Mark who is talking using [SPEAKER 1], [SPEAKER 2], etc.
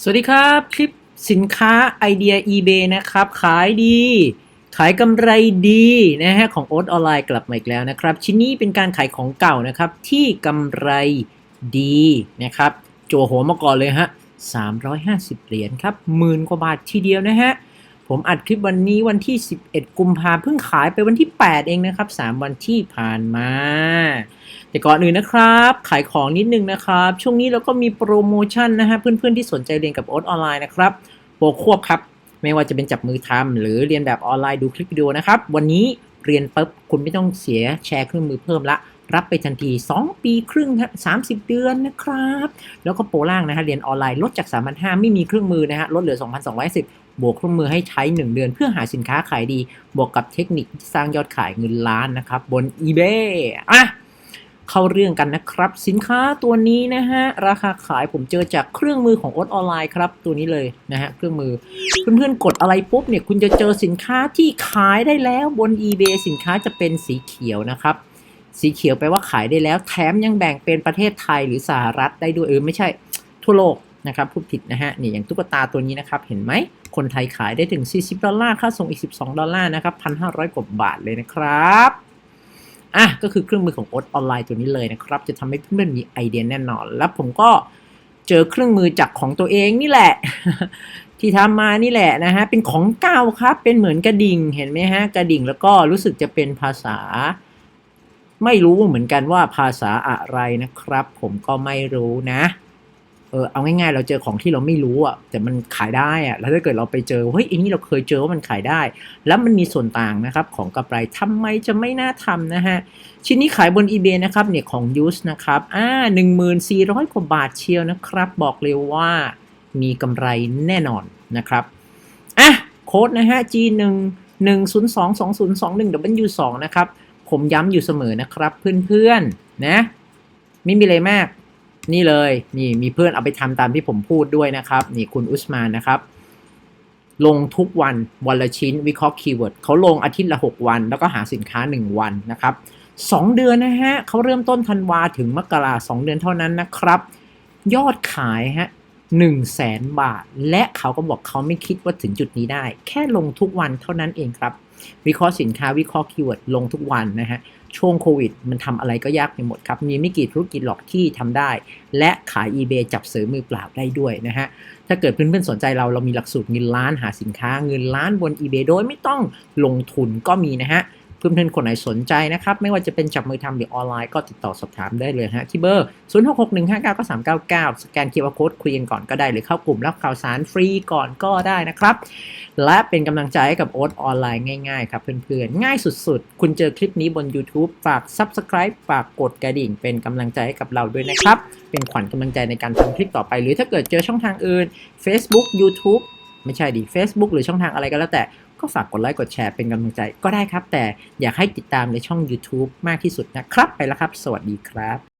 [SPEAKER 1] สวัสดีครับคลิปสินค้าไอเดีย eBay นะครับ ขายดี ขายกำไรดีนะฮะของโอ๊ตออนไลน์กลับมาอีกแล้วนะครับ ชิ้นนี้เป็นการขายของเก่านะครับ ที่กำไรดีนะครับจัวหัวมาก่อนเลยฮะ350 เหรียญครับหมื่นกว่าบาททีเดียวนะฮะ ผมอัดคลิปวันนี้วันที่ 11 กุมภาเพิ่งขายไปวันที่ 8 เองนะครับ 3 วันที่ผ่านมา แต่ก่อนอื่นนะครับ ขายของนิดนึงนะครับ ช่วงนี้เราก็มีโปรโมชั่นนะฮะ เพื่อนๆที่สนใจเรียนกับโอ๊ตออนไลน์นะครับ โปรควบครับ ไม่ว่าจะเป็นจับมือทำหรือเรียนแบบออนไลน์ดูคลิปวิดีโอนะครับ วันนี้เรียนปุ๊บคุณไม่ต้องเสียแชร์เครื่องมือเพิ่มละรับไปทันที 2 ปีครึ่งฮะ30 เดือนนะครับ แล้วก็โปรล่างนะฮะ เรียนออนไลน์ลดจาก 3,500 ไม่มีเครื่องมือนะฮะ ลดเหลือ 2,210 บวกเครื่องมือให้ใช้ 1 เดือนเพื่อหาสินค้าขายดี บวกกับเทคนิคที่สร้างยอดขายเงินล้านนะครับ บน eBay อะเข้าเรื่องกันนะครับ สินค้าตัวนี้นะฮะ ราคาขายผมเจอจากเครื่องมือของโอ๊ตออนไลน์ครับ ตัวนี้เลยนะฮะ เครื่องมือ เพื่อนๆ กดอะไรปุ๊บเนี่ย คุณจะเจอสินค้าที่ขายได้แล้วบน eBay สินค้าจะเป็นสีเขียวนะครับ สีเขียวแปลว่าขายได้แล้ว แถมยังแบ่งเป็นประเทศไทยหรือสหรัฐได้ด้วยเออไม่ใช่ทั่วโลกนะครับพูดผิดนะฮะนี่อย่างตุ๊กตาตัวนี้นะครับเห็นไหม คนไทยขายได้ถึง 40 ดอลลาร์ค่าส่งอีก 12 ดอลลาร์นะครับ 1,500 กว่าบาทเลยนะครับอะก็คือเครื่องมือของโอ๊ตออนไลน์ตัวนี้เลยนะครับ จะทำให้เพื่อนๆมีไอเดียแน่นอน แล้วผมก็เจอเครื่องมือจากของตัวเองนี่แหละ ที่ทำมานี่แหละนะฮะเป็นของเก่าครับเป็นเหมือนกระดิ่งเห็นไหมฮะกระดิ่งแล้วก็รู้สึกจะเป็นภาษา ไม่รู้เหมือนกันว่าภาษาอะไรนะครับ ผมก็ไม่รู้นะ เออเอาง่ายๆ เราเจอของที่เราไม่รู้อะแต่มันขายได้อะแล้วถ้าเกิดเราไปเจอเฮ้ยอันนี้เราเคยเจอว่ามันขายได้ แล้วมันมีส่วนต่างนะครับของกำไรทำไมจะไม่น่าทำนะฮะชิ้นนี้ขายบน eBay นะครับเนี่ยของ Use นะครับอ่า1400กว่าบาทเชียวนะครับ บอกเลยว่ามีกำไรแน่นอนนะครับอะโค้ดนะฮะ G 1 1 0 2 2 0 2 1 W 2นะครับผมย้ำอยู่เสมอนะครับเพื่อนๆนะไม่มีอะไรมาก นี่เลยนี่มีเพื่อนเอาไปทำตามที่ผมพูดด้วยนะครับ นี่คุณอุสมานนะครับ ลงทุกวันวันละชิ้นวิเคราะห์คีย์เวิร์ดเขาลงอาทิตย์ละ 6 วัน แล้วก็หาสินค้า 1 วันนะครับ2เดือนนะฮะเขาเริ่มต้นธันวาถึงมกราสองเดือนเท่านั้นนะครับ ยอดขายฮะ หนึ่งแสนบาท และเขาก็บอกเขาไม่คิดว่าถึงจุดนี้ได้ แค่ลงทุกวันเท่านั้นเองครับ วิเคราะห์สินค้าวิเคราะห์คีย์เวิร์ดลงทุกวันนะฮะช่วงโควิด มันทำอะไรก็ยากไปหมดครับ มีไม่กี่ธุรกิจหรอกที่ทำได้ และขาย eBay จับเสริมมือเปล่าได้ด้วยนะฮะ ถ้าเกิดเพื่อนๆสนใจเรา เรามีหลักสูตรเงินล้านหาสินค้าเงินล้านบน eBay โดยไม่ต้องลงทุนก็มีนะฮะ เพื่อนๆคนไหนสนใจนะครับ ไม่ว่าจะเป็นจับมือทำหรือออนไลน์ก็ติดต่อสอบถามได้เลยฮะที่เบอร์ 0 6 6 1 5 9 9 3 9 9 สแกน QR Code คุยกันก่อนก็ได้ หรือเข้ากลุ่มรับข่าวสารฟรีก่อนก็ได้นะครับ และเป็นกำลังใจให้กับโอ๊ตออนไลน์ง่ายๆครับเพื่อนๆ ง่ายสุดๆ คุณเจอคลิปนี้บน YouTube ฝาก Subscribe ฝากกดกระดิ่ง เป็นกำลังใจให้กับเราด้วยนะครับ เป็นขวัญกำลังใจในการทำคลิปต่อไป หรือถ้าเกิดเจอช่องทางอื่น Facebook YouTube ไม่ใช่ดิ Facebook หรือช่องทางอะไรก็แล้วแต่ ก็ฝากกดไลค์กดแชร์เป็นกำลังใจก็ได้ครับ แต่อยากให้ติดตามในช่อง YouTube มากที่สุดนะครับ ไปแล้วครับ สวัสดีครับ